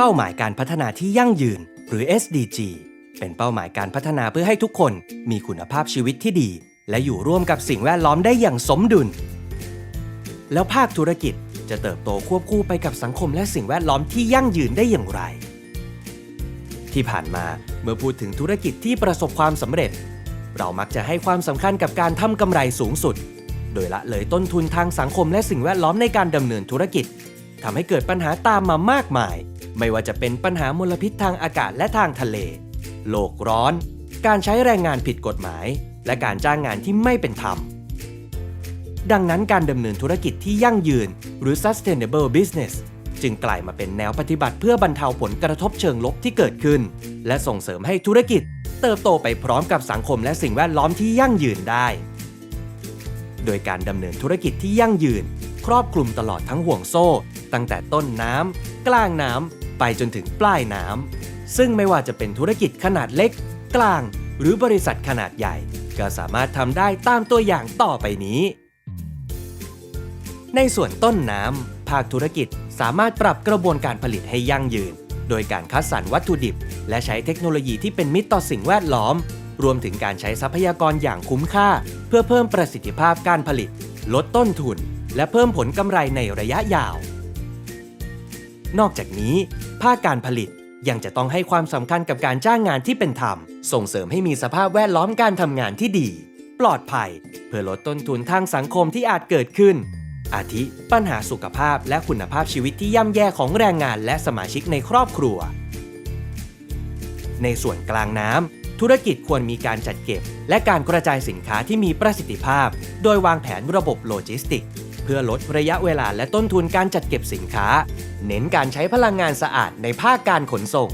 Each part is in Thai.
เป้าหมายการพัฒนาที่ยั่งยืน หรือ SDG เป็นเป้าหมายการพัฒนาเพื่อให้ทุกคนมีคุณภาพชีวิตที่ดี และอยู่ร่วมกับสิ่งแวดล้อมได้อย่างสมดุล แล้วภาคธุรกิจจะเติบโตควบคู่ไปกับสังคมและสิ่งแวดล้อมที่ยั่งยืนได้อย่างไร ที่ผ่านมาเมื่อพูดถึงธุรกิจที่ประสบความสำเร็จ เรามักจะให้ความสำคัญกับการทำกำไรสูงสุด โดยละเลยต้นทุนทางสังคมและสิ่งแวดล้อมในการดำเนินธุรกิจทำให้เกิดปัญหาตามมามากมาย ไม่ว่าจะเป็นปัญหามลพิษทางอากาศและทางทะเล โลกร้อน การใช้แรงงานผิดกฎหมาย และการจ้างงานที่ไม่เป็นธรรม ดังนั้นการดำเนินธุรกิจที่ยั่งยืน หรือ sustainable business จึงกลายมาเป็นแนวปฏิบัติเพื่อบรรเทาผลกระทบเชิงลบที่เกิดขึ้น และส่งเสริมให้ธุรกิจ เติบโตไปพร้อมกับสังคมและสิ่งแวดล้อมที่ยั่งยืนได้ โดยการดำเนินธุรกิจที่ยั่งยืน ครอบคลุมตลอดทั้งห่วงโซ่ ตั้งแต่ต้นน้ำกลางน้ำ ไปจนถึงปลายน้ำซึ่งไม่ว่าจะเป็นธุรกิจขนาดเล็ก กลาง หรือบริษัทขนาดใหญ่ ก็สามารถทำได้ตามตัวอย่างต่อไปนี้ ในส่วนต้นน้ำภาคธุรกิจสามารถปรับกระบวนการผลิตให้ยั่งยืน โดยการคัดสรรวัตถุดิบ และใช้เทคโนโลยีที่เป็นมิตรต่อสิ่งแวดล้อม รวมถึงการใช้ทรัพยากรอย่างคุ้มค่า เพื่อเพิ่มประสิทธิภาพการผลิต ลดต้นทุน และเพิ่มผลกำไรในระยะยาว นอกจากนี้ ภาคการผลิตยังจะต้องให้ความสำคัญกับการจ้างงานที่เป็นธรรม ส่งเสริมให้มีสภาพแวดล้อมการทำงานที่ดี ปลอดภัย เพื่อลดต้นทุนทางสังคมที่อาจเกิดขึ้น อาทิ ปัญหาสุขภาพและคุณภาพชีวิตที่ย่ำแย่ของแรงงานและสมาชิกในครอบครัว ในส่วนกลางน้ำธุรกิจควรมีการจัดเก็บ และการกระจายสินค้าที่มีประสิทธิภาพ โดยวางแผนระบบโลจิสติก เพื่อลดระยะเวลาและต้นทุนการจัดเก็บสินค้า เน้นการใช้พลังงานสะอาดในภาคการขนส่ง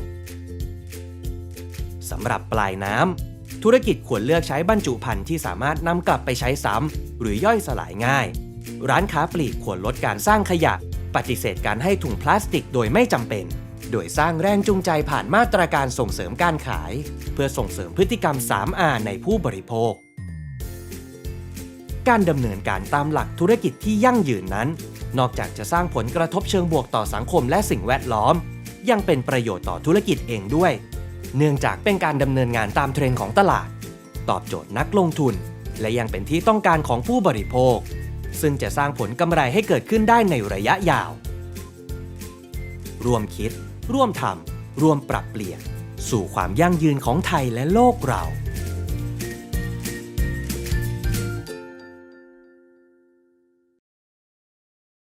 สำหรับปลายน้ำธุรกิจควรเลือกใช้บรรจุภัณฑ์ที่สามารถนำกลับไปใช้ซ้ำหรือย่อยสลายง่าย ร้านค้าปลีกควรลดการสร้างขยะ ปฏิเสธการให้ถุงพลาสติกโดยไม่จำเป็น โดยสร้างแรงจูงใจผ่านมาตรการส่งเสริมการขาย เพื่อส่งเสริมพฤติกรรม 3R ในผู้บริโภค การดำเนินการตามหลักธุรกิจที่ยั่งยืนนั้น นอกจากจะสร้างผลกระทบเชิงบวกต่อสังคมและสิ่งแวดล้อม ยังเป็นประโยชน์ต่อธุรกิจเองด้วย เนื่องจากเป็นการดำเนินงานตามเทรนด์ของตลาด ตอบโจทย์นักลงทุน และยังเป็นที่ต้องการของผู้บริโภค ซึ่งจะสร้างผลกำไรให้เกิดขึ้นได้ในระยะยาว ร่วมคิด ร่วมทำร่วมปรับเปลี่ยน สู่ความยั่งยืนของไทยและโลกเรา